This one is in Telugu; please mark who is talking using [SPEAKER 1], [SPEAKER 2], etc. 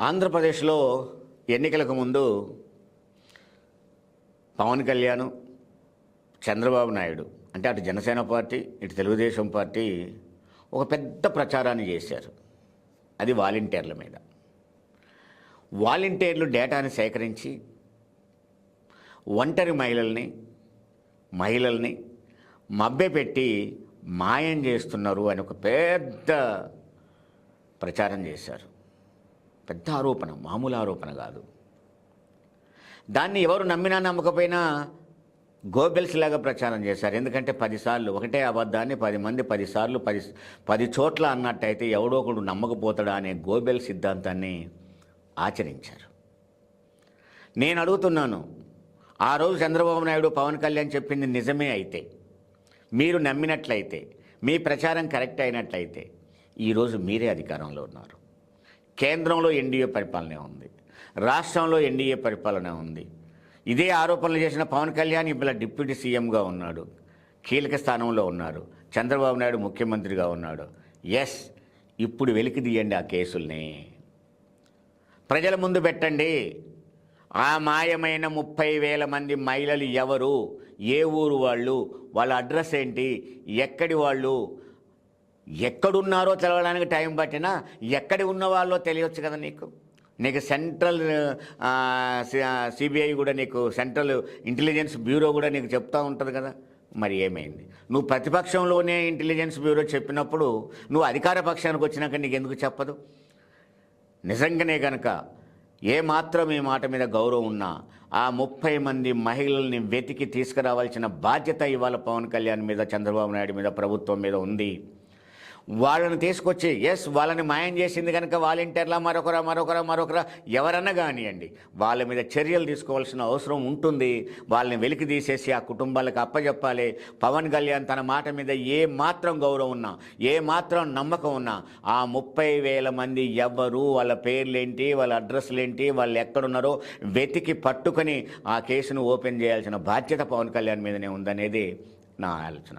[SPEAKER 1] ఆంధ్రప్రదేశ్లో ఎన్నికలకు ముందు పవన్ కళ్యాణ్ చంద్రబాబు నాయుడు అంటే అటు జనసేన పార్టీ ఇటు తెలుగుదేశం పార్టీ ఒక పెద్ద ప్రచారాన్ని చేశారు. అది వాలంటీర్ల మీద. వాలంటీర్లు డేటాని సేకరించి ఒంటరి మహిళల్ని మహిళల్ని మభ్యపెట్టి మాయం చేస్తున్నారు అని ఒక పెద్ద ప్రచారం చేశారు. పెద్ద ఆరోపణ మామూలు ఆరోపణ కాదు. దాన్ని ఎవరు నమ్మినా నమ్మకపోయినా గోబెల్స్ లాగా ప్రచారం చేశారు. ఎందుకంటే పదిసార్లు ఒకటే అబద్ధాన్ని పది మంది పదిసార్లు పది పది చోట్ల అన్నట్టయితే ఎవడో ఒకడు నమ్మకపోతాడా అనే గోబెల్ సిద్ధాంతాన్ని ఆచరించారు. నేను అడుగుతున్నాను ఆ రోజు చంద్రబాబు నాయుడు పవన్ కళ్యాణ్ చెప్పింది నిజమే అయితే మీరు నమ్మినట్లయితే మీ ప్రచారం కరెక్ట్ అయినట్లయితే ఈరోజు మీరే అధికారంలో ఉన్నారు. కేంద్రంలో ఎన్డీఏ పరిపాలన ఉంది. రాష్ట్రంలో ఎన్డీఏ పరిపాలన ఉంది. ఇదే ఆరోపణలు చేసిన పవన్ కళ్యాణ్ ఇప్పుడు డిప్యూటీ సీఎంగా ఉన్నాడు. కీలక స్థానంలో ఉన్నారు. చంద్రబాబు నాయుడు ముఖ్యమంత్రిగా ఉన్నాడు. ఎస్ ఇప్పుడు వెలికి తీయండి ఆ కేసుల్ని. ప్రజల ముందు పెట్టండి. ఆ మాయమైన ముప్పై వేల మంది మహిళలు ఎవరు? ఏ ఊరు వాళ్ళు? వాళ్ళ అడ్రస్ ఏంటి? ఎక్కడి వాళ్ళు? ఎక్కడున్నారో తెలవడానికి టైం పట్టినా ఎక్కడి ఉన్న వాళ్ళో తెలియచ్చు కదా నీకు? నీకు సెంట్రల్ సిబిఐ కూడా నీకు సెంట్రల్ ఇంటెలిజెన్స్ బ్యూరో కూడా నీకు చెప్తూ ఉంటుంది కదా? మరి ఏమైంది? నువ్వు ప్రతిపక్షంలోనే ఇంటెలిజెన్స్ బ్యూరో చెప్పినప్పుడు నువ్వు అధికార పక్షానికి వచ్చినాక నీకు ఎందుకు చెప్పదు? నిజంగానే కనుక ఏ మాత్రం ఈ మాట మీద గౌరవం ఉన్నా ఆ ముప్పై మంది మహిళల్ని వెతికి తీసుకురావాల్సిన బాధ్యత ఇవాళ పవన్ కళ్యాణ్ మీద చంద్రబాబు నాయుడు మీద ప్రభుత్వం మీద ఉంది. వాళ్ళని తీసుకొచ్చి ఎస్ వాళ్ళని మాయం చేసింది కనుక వాలంటీర్లా మరొకరా మరొకరా మరొకరా ఎవరన్నా కానివ్వండి వాళ్ళ మీద చర్యలు తీసుకోవాల్సిన అవసరం ఉంటుంది. వాళ్ళని వెలికి తీసేసి ఆ కుటుంబాలకు అప్పచెప్పాలి పవన్ కళ్యాణ్ తన మాట మీద ఏ మాత్రం గౌరవం ఉన్నా ఏ మాత్రం నమ్మకం ఉన్నా ఆ ముప్పై వేల మంది ఎవ్వరు వాళ్ళ పేర్లేంటి వాళ్ళ అడ్రస్లేంటి వాళ్ళు ఎక్కడున్నారో వెతికి పట్టుకొని ఆ కేసును ఓపెన్ చేయాల్సిన బాధ్యత పవన్ కళ్యాణ్ మీదనే ఉందనేది నా ఆలోచన.